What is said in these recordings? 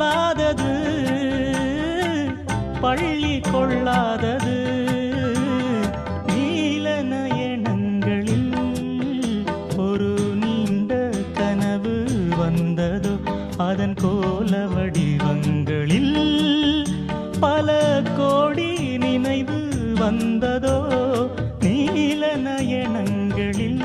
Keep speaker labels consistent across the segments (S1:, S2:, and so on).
S1: பருவம் கொள்ளாதது பள்ளி கொள்ளாதது. நீல நயனங்களில் ஒரு நீண்ட கனவு வந்ததோ அதன் கோல வடிவங்களில் பல கோடி நினைவு வந்ததோ நீல நயனங்களில்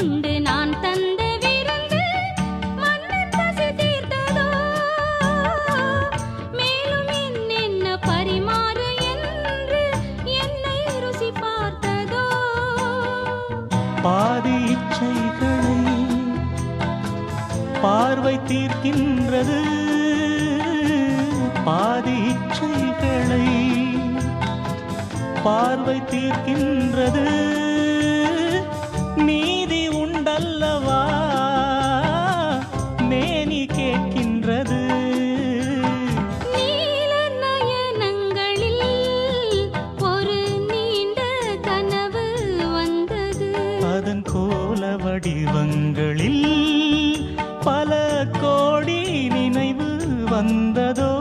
S2: கொண்டு நான் தந்த விருந்து மன்னன் பசி தீர்த்ததோ? மேலும் என்னென்ன பரிமாறு என்று என்னை ருசி பார்த்ததோ?
S1: பாதி இச்சைகளை பார்வை தீர்க்கின்றது. பாதி இச்சைகளை பார்வை தீர்க்கின்றது. நீ கேட்கின்றது. அதன் கோல வடிவங்களில் பல கோடி நினைவு வந்ததோ?